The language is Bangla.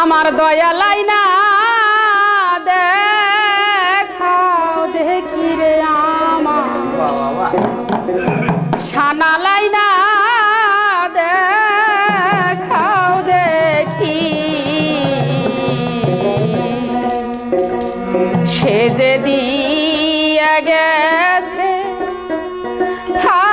আমার দয়া লাইনা দেখাও, দেখি রে আমার। সানা লাইনা দেখাও, দেখি। সে যে দিয়ে গেছে হা